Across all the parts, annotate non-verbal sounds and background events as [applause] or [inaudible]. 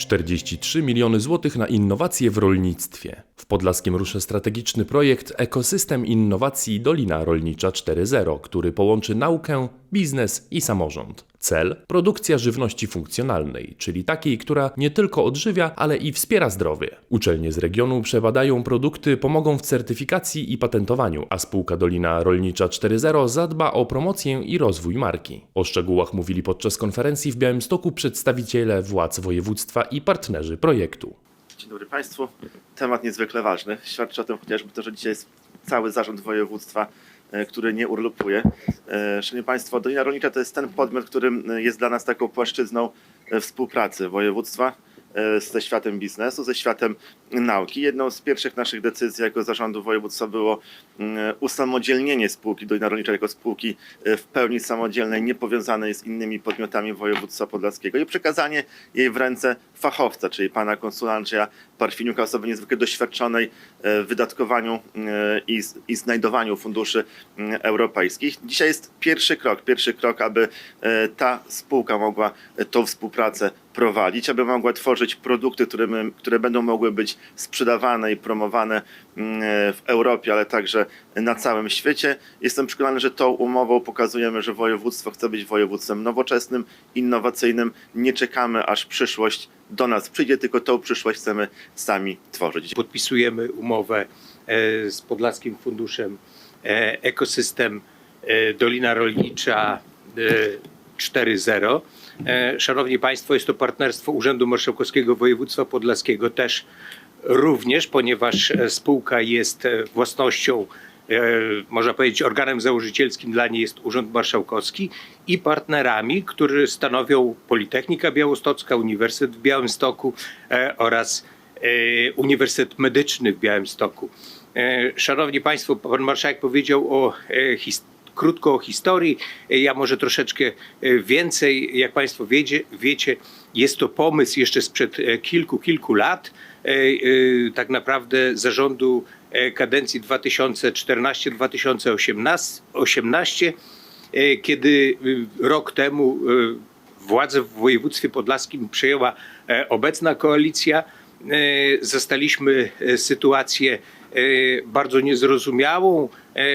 43 miliony złotych na innowacje w rolnictwie. W Podlaskiem ruszy strategiczny projekt Ekosystem Innowacji Dolina Rolnicza 4.0, który połączy naukę, biznes i samorząd. Cel produkcja żywności funkcjonalnej, czyli takiej, która nie tylko odżywia, ale i wspiera zdrowie. Uczelnie z regionu przebadają produkty, pomogą w certyfikacji i patentowaniu, a spółka Dolina Rolnicza 4.0 zadba o promocję i rozwój marki. O szczegółach mówili podczas konferencji w Białymstoku przedstawiciele władz województwa i partnerzy projektu. Dzień dobry Państwu. Temat niezwykle ważny. Świadczy o tym chociażby to, że dzisiaj jest cały zarząd województwa, który nie urlopuje. E, Szanowni Państwo, Dolina Rolnicza to jest ten podmiot, którym jest dla nas taką płaszczyzną e, współpracy województwa e, ze światem biznesu, ze światem nauki. Jedną z pierwszych naszych decyzji jako zarządu województwa było usamodzielnienie spółki Dolina Rolnicza jako spółki e, w pełni samodzielnej, niepowiązanej z innymi podmiotami województwa podlaskiego i przekazanie jej w ręce fachowca, czyli pana konsula Andrzeja Parfiniuka, osoby niezwykle doświadczonej w wydatkowaniu e, i, i znajdowaniu funduszy mm, europejskich. Dzisiaj jest pierwszy krok, pierwszy krok, aby e, ta spółka mogła e, tą współpracę prowadzić, aby mogła tworzyć produkty, które, my, które będą mogły być sprzedawane i promowane mm, w Europie, ale także na całym świecie. Jestem przekonany, że tą umową pokazujemy, że województwo chce być województwem nowoczesnym, innowacyjnym. Nie czekamy, aż przyszłość do nas przyjdzie, tylko tą przyszłość chcemy sami tworzyć. podpisujemy umowę e, z Podlaskim Funduszem e, Ekosystem e, Dolina Rolnicza e, 4.0. E, Szanowni Państwo, jest to partnerstwo Urzędu Marszałkowskiego Województwa Podlaskiego też również, ponieważ spółka jest własnością można powiedzieć, organem założycielskim dla niej jest Urząd Marszałkowski i partnerami, którzy stanowią Politechnika Białostocka, Uniwersytet w Białymstoku e, oraz e, Uniwersytet Medyczny w Białymstoku. E, Szanowni Państwo, Pan Marszałek powiedział o e, his- krótko o historii. E, Ja może troszeczkę e, więcej. Jak Państwo wiecie, wiecie jest to pomysł jeszcze sprzed e, kilku, kilku lat. E, e, Tak naprawdę zarządu e, kadencji 2014-2018, e, kiedy rok temu władzę w województwie podlaskim przejęła obecna koalicja. Zastaliśmy sytuację bardzo niezrozumiałą,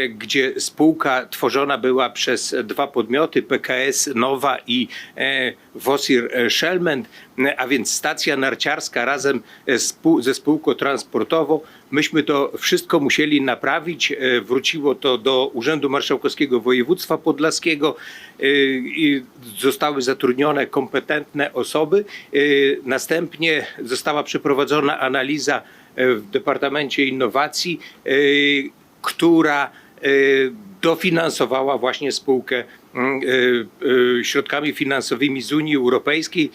gdzie spółka tworzona była przez dwa podmioty, PKS Nowa i e, Wosir Szelment, e, a więc stacja narciarska razem e, ze spółką transportową. Myśmy to wszystko musieli naprawić. E, Wróciło to do Urzędu Marszałkowskiego Województwa Podlaskiego e, i zostały zatrudnione kompetentne osoby. E, Następnie została przeprowadzona analiza e, w Departamencie Innowacji, e, która e, dofinansowała właśnie spółkę e, e, środkami finansowymi z Unii Europejskiej,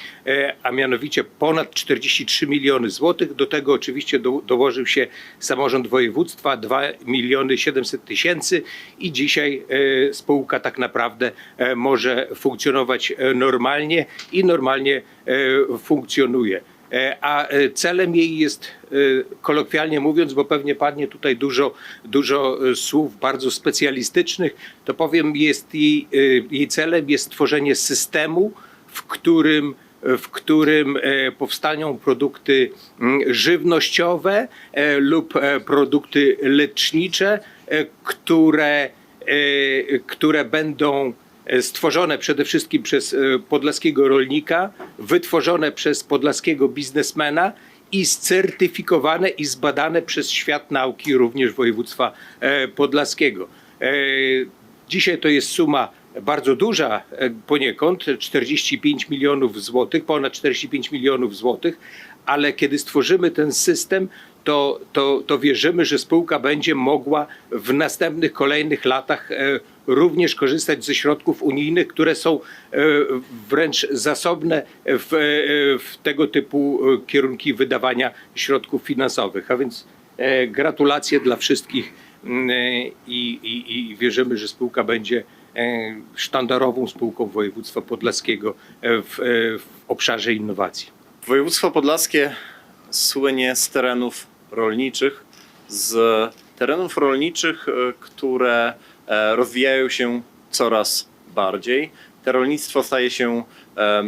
a mianowicie ponad 43 miliony złotych. Do tego oczywiście do, dołożył się samorząd województwa 2 miliony 700 tysięcy i dzisiaj spółka tak naprawdę może funkcjonować normalnie i normalnie funkcjonuje. E, A e, celem jej jest, e, kolokwialnie mówiąc, bo pewnie padnie tutaj dużo, dużo słów bardzo specjalistycznych, to powiem, jest jej, jej celem jest stworzenie systemu, w którym w którym powstaną produkty mm, żywnościowe lub produkty lecznicze, które, które będą stworzone przede wszystkim przez e, podlaskiego rolnika, wytworzone przez podlaskiego biznesmena i scertyfikowane i zbadane przez świat nauki również województwa e, podlaskiego. E, Dzisiaj to jest suma bardzo duża e, poniekąd, 45 milionów złotych, ponad 45 milionów złotych, ale kiedy stworzymy ten system, to, to, to wierzymy, że spółka będzie mogła w następnych, kolejnych latach e, również korzystać ze środków unijnych, które są e, wręcz zasobne w, e, w tego typu kierunki wydawania środków finansowych. A więc gratulacje dla wszystkich i, i, i wierzymy, że spółka będzie sztandarową spółką województwa podlaskiego w, w obszarze innowacji. Województwo podlaskie słynie z terenów rolniczych, z terenów rolniczych, e, które e, rozwijają się coraz bardziej. Te rolnictwo staje się e,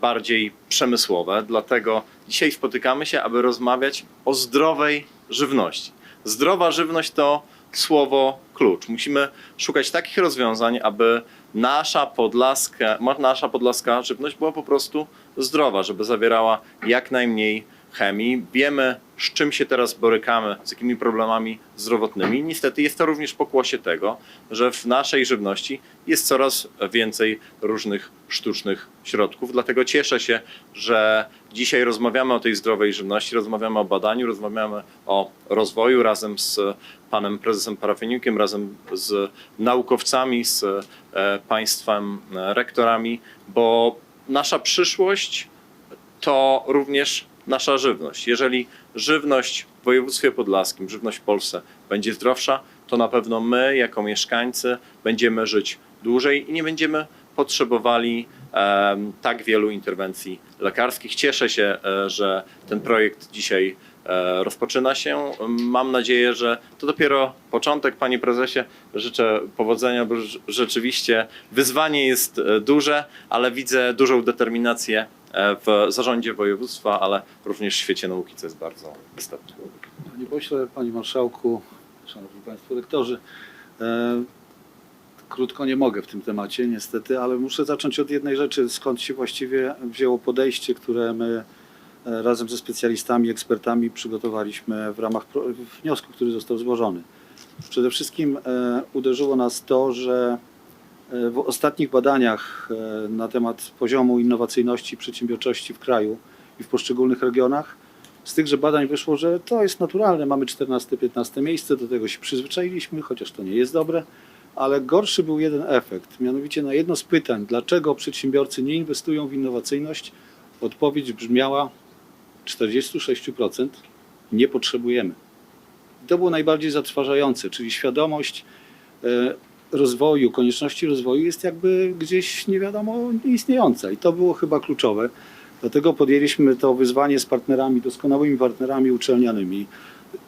bardziej przemysłowe. Dlatego dzisiaj spotykamy się, aby rozmawiać o zdrowej żywności. Zdrowa żywność to słowo klucz. Musimy szukać takich rozwiązań, aby nasza podlaska, nasza podlaska żywność była po prostu zdrowa, żeby zawierała jak najmniej chemii. Wiemy, z czym się teraz borykamy, z jakimi problemami zdrowotnymi. Niestety jest to również pokłosie tego, że w naszej żywności jest coraz więcej różnych sztucznych środków. Dlatego cieszę się, że dzisiaj rozmawiamy o tej zdrowej żywności, rozmawiamy o badaniu, rozmawiamy o rozwoju razem z panem prezesem Parafeniukiem, razem z naukowcami, z e, państwem e, rektorami, bo nasza przyszłość to również nasza żywność. Jeżeli żywność w województwie podlaskim, żywność w Polsce będzie zdrowsza, to na pewno my, jako mieszkańcy, będziemy żyć dłużej i nie będziemy potrzebowali em, tak wielu interwencji lekarskich. Cieszę się, e, że ten projekt dzisiaj e, rozpoczyna się. Mam nadzieję, że to dopiero początek, panie prezesie. Życzę powodzenia, bo rz- rzeczywiście wyzwanie jest e, duże, ale widzę dużą determinację e, w zarządzie województwa, ale również w świecie nauki, co jest bardzo istotne. Panie pośle, panie marszałku, szanowni państwo rektorzy. E, krótko nie mogę w tym temacie niestety, ale muszę zacząć od jednej rzeczy, skąd się właściwie wzięło podejście, które my e, razem ze specjalistami, ekspertami przygotowaliśmy w ramach wniosku, który został złożony. Przede wszystkim e, uderzyło nas to, że e, w ostatnich badaniach e, na temat poziomu innowacyjności i przedsiębiorczości w kraju i w poszczególnych regionach z tychże badań wyszło, że to jest naturalne. Mamy 14-15 miejsce, do tego się przyzwyczailiśmy, chociaż to nie jest dobre. Ale gorszy był jeden efekt. Mianowicie na jedno z pytań, dlaczego przedsiębiorcy nie inwestują w innowacyjność, odpowiedź brzmiała 46% nie potrzebujemy. I to było najbardziej zatrważające, czyli świadomość e, rozwoju, konieczności rozwoju jest jakby gdzieś nie wiadomo nieistniejąca. I to było chyba kluczowe. Dlatego podjęliśmy to wyzwanie z partnerami, doskonałymi partnerami uczelnianymi.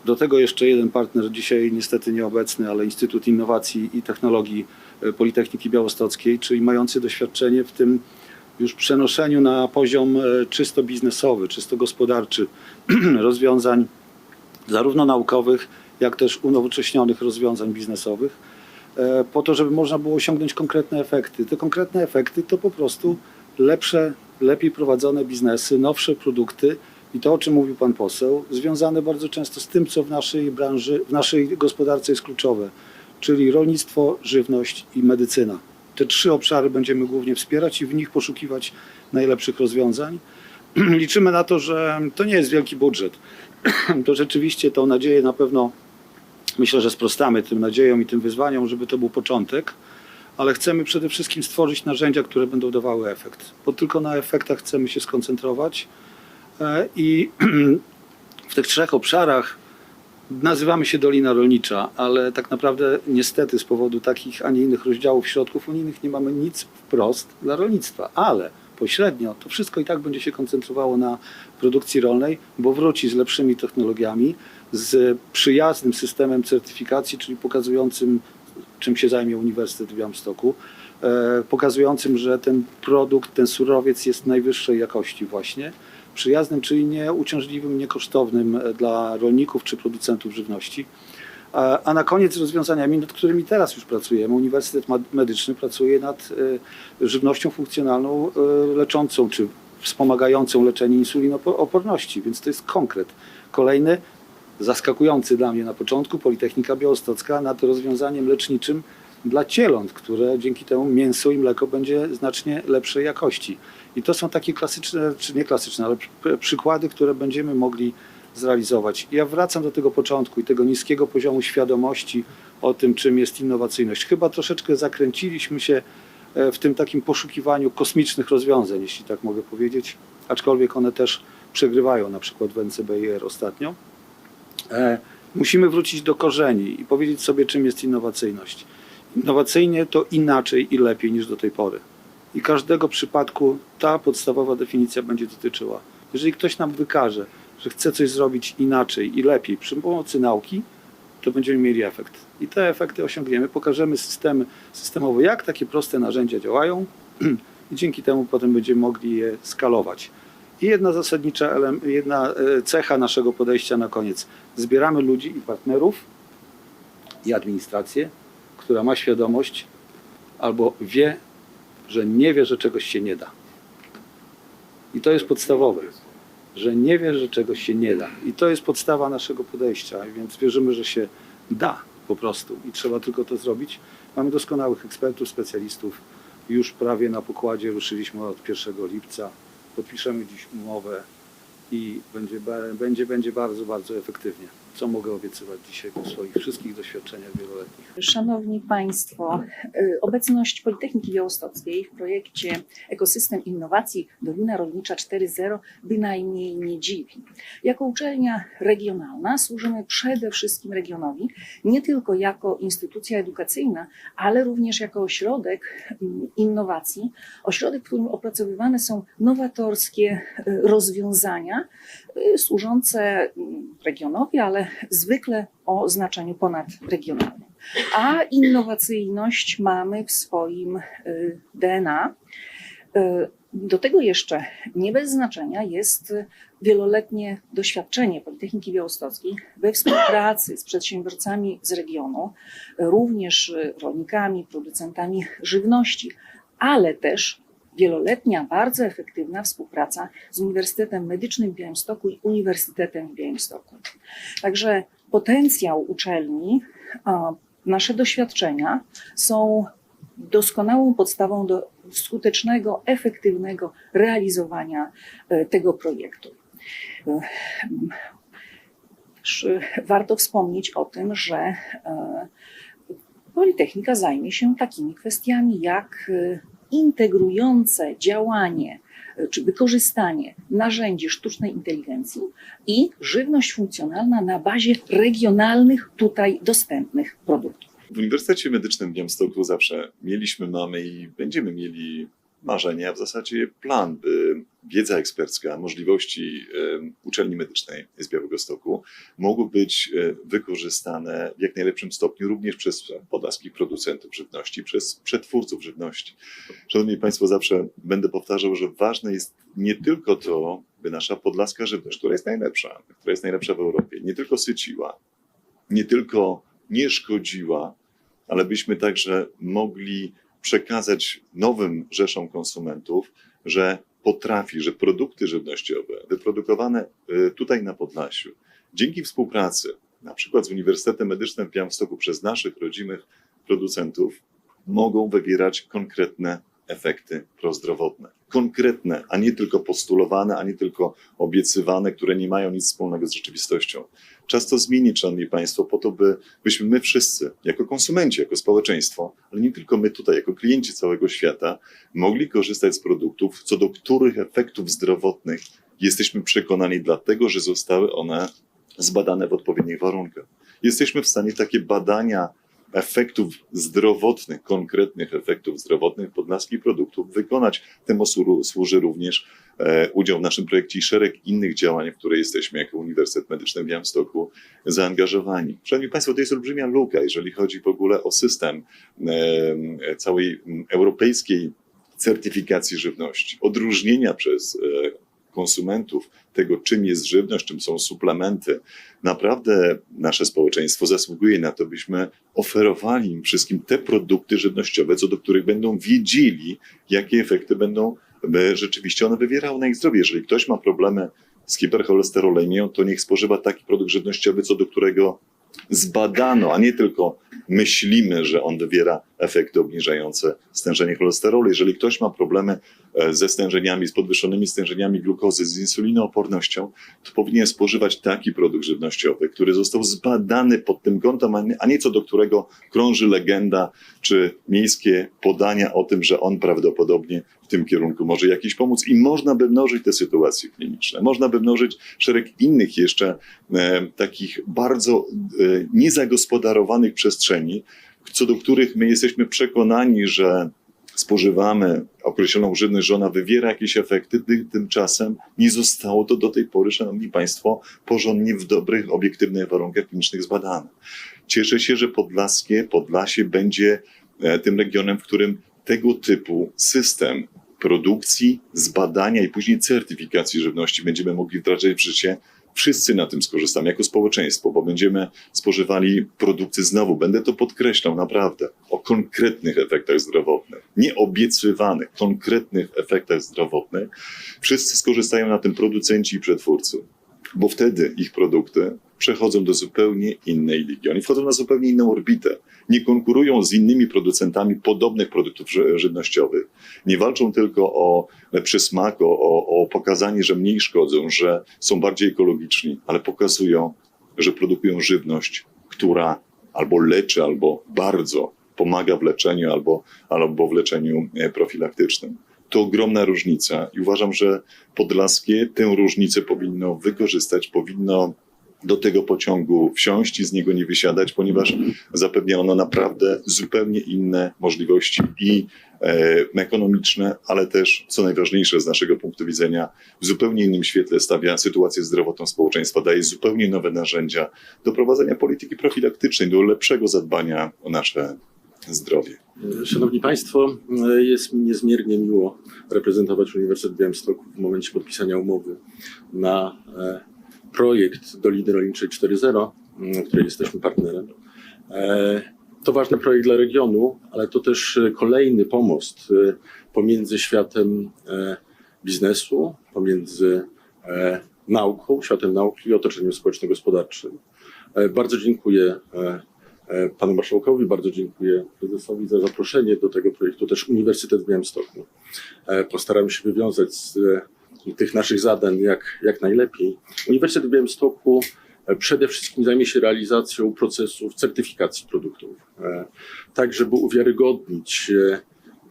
Do tego jeszcze jeden partner, dzisiaj niestety nieobecny, ale Instytut Innowacji i Technologii e, Politechniki Białostockiej, czyli mający doświadczenie w tym już przenoszeniu na poziom e, czysto biznesowy, czysto gospodarczy [clears throat] rozwiązań zarówno naukowych, jak też unowocześnionych rozwiązań biznesowych, po to, żeby można było osiągnąć konkretne efekty. Te konkretne efekty to po prostu lepsze, lepiej prowadzone biznesy, nowsze produkty i to, o czym mówił Pan poseł, związane bardzo często z tym, co w naszej branży, w naszej gospodarce jest kluczowe, czyli rolnictwo, żywność i medycyna. Te trzy obszary będziemy głównie wspierać i w nich poszukiwać najlepszych rozwiązań. [clears throat] Liczymy na to, że to nie jest wielki budżet. [clears throat] To rzeczywiście tą nadzieję na pewno myślę, że sprostamy tym nadziejom i tym wyzwaniom, żeby to był początek, ale chcemy przede wszystkim stworzyć narzędzia, które będą dawały efekt, bo tylko na efektach chcemy się skoncentrować E, i [clears throat] w tych trzech obszarach nazywamy się Dolina Rolnicza, ale tak naprawdę niestety z powodu takich, a nie innych rozdziałów środków unijnych nie mamy nic wprost dla rolnictwa, ale pośrednio to wszystko i tak będzie się koncentrowało na produkcji rolnej, bo wróci z lepszymi technologiami, z przyjaznym systemem certyfikacji, czyli pokazującym, czym się zajmie Uniwersytet w Białymstoku, e, pokazującym, że ten produkt, ten surowiec jest najwyższej jakości właśnie, przyjaznym, czyli nieuciążliwym, niekosztownym e, dla rolników czy producentów żywności. A, a na koniec rozwiązaniami, nad którymi teraz już pracujemy. Uniwersytet Medyczny pracuje nad e, żywnością funkcjonalną, e, leczącą czy wspomagającą leczenie insulinooporności, więc to jest konkret. Kolejny, zaskakujący dla mnie na początku, Politechnika Białostocka nad rozwiązaniem leczniczym dla cieląt, które dzięki temu mięso i mleko będzie znacznie lepszej jakości. I to są takie klasyczne, czy nie klasyczne, ale przy- przykłady, które będziemy mogli zrealizować. Ja wracam do tego początku i tego niskiego poziomu świadomości o tym, czym jest innowacyjność. Chyba troszeczkę zakręciliśmy się e, w tym takim poszukiwaniu kosmicznych rozwiązań, jeśli tak mogę powiedzieć, aczkolwiek one też przegrywają na przykład w NCBIR ostatnio. E, Musimy wrócić do korzeni i powiedzieć sobie, czym jest innowacyjność. Innowacyjnie to inaczej i lepiej niż do tej pory. I każdego przypadku ta podstawowa definicja będzie dotyczyła. Jeżeli ktoś nam wykaże, że chce coś zrobić inaczej i lepiej przy pomocy nauki, to będziemy mieli efekt. I te efekty osiągniemy. Pokażemy systemy, systemowo, jak takie proste narzędzia działają [clears throat] i dzięki temu potem będziemy mogli je skalować. I jedna zasadnicza, jedna e, cecha naszego podejścia na koniec. Zbieramy ludzi i partnerów i administrację, która ma świadomość albo wie, że nie wie, że czegoś się nie da. I to jest podstawowe, że nie wie, że czegoś się nie da. I to jest podstawa naszego podejścia, więc wierzymy, że się da po prostu i trzeba tylko to zrobić. Mamy doskonałych ekspertów, specjalistów. Już prawie na pokładzie ruszyliśmy od 1 lipca. Podpiszemy dziś umowę i będzie, będzie, będzie bardzo, bardzo efektywnie. Co mogę obiecywać dzisiaj po swoich wszystkich doświadczeniach wieloletnich? Szanowni Państwo, y, obecność Politechniki Białostockiej w projekcie Ekosystem Innowacji Dolina Rolnicza 4.0 bynajmniej nie dziwi. Jako uczelnia regionalna służymy przede wszystkim regionowi, nie tylko jako instytucja edukacyjna, ale również jako ośrodek mm, innowacji, ośrodek, w którym opracowywane są nowatorskie y, rozwiązania y, służące mm, regionowi, ale zwykle o znaczeniu ponadregionalnym. A innowacyjność mamy w swoim y, DNA. Y, Do tego jeszcze nie bez znaczenia jest wieloletnie doświadczenie Politechniki Białostockiej we współpracy z przedsiębiorcami z regionu, również rolnikami, producentami żywności, ale też wieloletnia, bardzo efektywna współpraca z Uniwersytetem Medycznym w Białymstoku i Uniwersytetem w Białymstoku. Także potencjał uczelni, nasze doświadczenia są doskonałą podstawą do skutecznego, efektywnego realizowania e, tego projektu. E, Warto wspomnieć o tym, że e, Politechnika zajmie się takimi kwestiami jak integrujące działanie e, czy wykorzystanie narzędzi sztucznej inteligencji i żywność funkcjonalna na bazie regionalnych tutaj dostępnych produktów. W Uniwersytecie Medycznym w Białymstoku zawsze mieliśmy, mamy i będziemy mieli marzenia, a w zasadzie plan, by wiedza ekspercka, możliwości uczelni medycznej z Białegostoku mogły być e, wykorzystane w jak najlepszym stopniu również przez podlaskich producentów żywności, przez przetwórców żywności. Szanowni Państwo, zawsze będę powtarzał, że ważne jest nie tylko to, by nasza podlaska żywność, która jest najlepsza, która jest najlepsza w Europie, nie tylko syciła, nie tylko nie szkodziła, ale byśmy także mogli przekazać nowym rzeszom konsumentów, że potrafi, że produkty żywnościowe wyprodukowane y, tutaj na Podlasiu, dzięki współpracy, na przykład z Uniwersytetem Medycznym w Białymstoku przez naszych rodzimych producentów, mogą wywierać konkretne efekty prozdrowotne. Konkretne, a nie tylko postulowane, a nie tylko obiecywane, które nie mają nic wspólnego z rzeczywistością. Czas to zmienić, Szanowni Państwo, po to, by, byśmy my wszyscy, jako konsumenci, jako społeczeństwo, ale nie tylko my tutaj, jako klienci całego świata, mogli korzystać z produktów, co do których efektów zdrowotnych jesteśmy przekonani, dlatego że zostały one zbadane w odpowiednich warunkach. Jesteśmy w stanie takie badania efektów zdrowotnych, konkretnych efektów zdrowotnych podlaskich produktów wykonać. Temu słu- służy również e, udział w naszym projekcie i szereg innych działań, w które jesteśmy jako Uniwersytet Medyczny w Białymstoku zaangażowani. Szanowni Państwo, to jest olbrzymia luka, jeżeli chodzi w ogóle o system e, całej europejskiej certyfikacji żywności, odróżnienia przez e, konsumentów tego, czym jest żywność, czym są suplementy. Naprawdę nasze społeczeństwo zasługuje na to, byśmy oferowali im wszystkim te produkty żywnościowe, co do których będą wiedzieli, jakie efekty będą by rzeczywiście one wywierały na ich zdrowie. Jeżeli ktoś ma problemy z hipercholesterolemią, to niech spożywa taki produkt żywnościowy, co do którego zbadano, a nie tylko myślimy, że on wywiera efekty obniżające stężenie cholesterolu. Jeżeli ktoś ma problemy e, ze stężeniami, z podwyższonymi stężeniami glukozy, z insulinoopornością, to powinien spożywać taki produkt żywnościowy, który został zbadany pod tym kątem, a nie- a nie co do którego krąży legenda czy miejskie podania o tym, że on prawdopodobnie w tym kierunku może jakiś pomóc. I można by mnożyć te sytuacje kliniczne. Można by mnożyć szereg innych jeszcze e, takich bardzo e, niezagospodarowanych przestrzeni, co do których my jesteśmy przekonani, że spożywamy określoną żywność, że ona wywiera jakieś efekty, ty, tymczasem nie zostało to do tej pory, Szanowni Państwo, porządnie w dobrych, obiektywnych warunkach klinicznych zbadane. Cieszę się, że Podlaskie, Podlasie będzie e, tym regionem, w którym tego typu system produkcji, zbadania i później certyfikacji żywności będziemy mogli wdrażać w życie, wszyscy na tym skorzystamy jako społeczeństwo, bo będziemy spożywali produkty znowu, będę to podkreślał naprawdę, o konkretnych efektach zdrowotnych, nie obiecywanych, konkretnych efektach zdrowotnych. Wszyscy skorzystają na tym producenci i przetwórcy, bo wtedy ich produkty przechodzą do zupełnie innej ligi. Oni wchodzą na zupełnie inną orbitę. Nie konkurują z innymi producentami podobnych produktów ży- żywnościowych. Nie walczą tylko o przysmak, o, o, o pokazanie, że mniej szkodzą, że są bardziej ekologiczni, ale pokazują, że produkują żywność, która albo leczy, albo bardzo pomaga w leczeniu, albo, albo w leczeniu e, profilaktycznym. To ogromna różnica i uważam, że Podlaskie tę różnicę powinno wykorzystać, powinno do tego pociągu wsiąść i z niego nie wysiadać, ponieważ zapewnia ono naprawdę zupełnie inne możliwości i e, ekonomiczne, ale też, co najważniejsze z naszego punktu widzenia, w zupełnie innym świetle stawia sytuację zdrowotną społeczeństwa, daje zupełnie nowe narzędzia do prowadzenia polityki profilaktycznej, do lepszego zadbania o nasze zdrowie. Szanowni Państwo, jest mi niezmiernie miło reprezentować Uniwersytet Białymstoku w momencie podpisania umowy na e, projekt Doliny Rolniczej 4.0, m, której jesteśmy partnerem. E, To ważny projekt dla regionu, ale to też e, kolejny pomost e, pomiędzy światem biznesu, pomiędzy nauką, światem nauki i otoczeniem społeczno-gospodarczym. Bardzo dziękuję panu marszałkowi, bardzo dziękuję prezesowi za zaproszenie do tego projektu, też Uniwersytet w Białymstoku. Postaram się wywiązać z tych naszych zadań jak, jak najlepiej. Uniwersytet w Białymstoku e, przede wszystkim zajmie się realizacją procesów certyfikacji produktów, e, tak żeby uwiarygodnić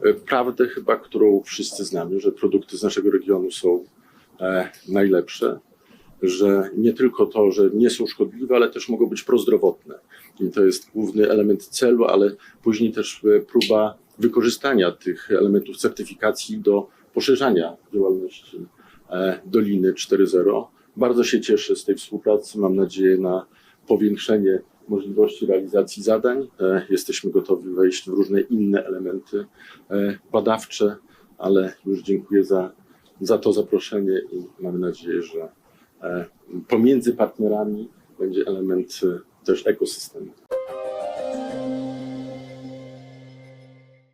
e, prawdę chyba, którą wszyscy znamy, że produkty z naszego regionu są najlepsze, że nie tylko to, że nie są szkodliwe, ale też mogą być prozdrowotne. I to jest główny element celu, ale później też próba wykorzystania tych elementów certyfikacji do poszerzania działalności Doliny 4.0. Bardzo się cieszę z tej współpracy. Mam nadzieję na powiększenie możliwości realizacji zadań. E, Jesteśmy gotowi wejść w różne inne elementy e, badawcze, ale już dziękuję za, za to zaproszenie i mamy nadzieję, że e, pomiędzy partnerami będzie element e, też ekosystemu.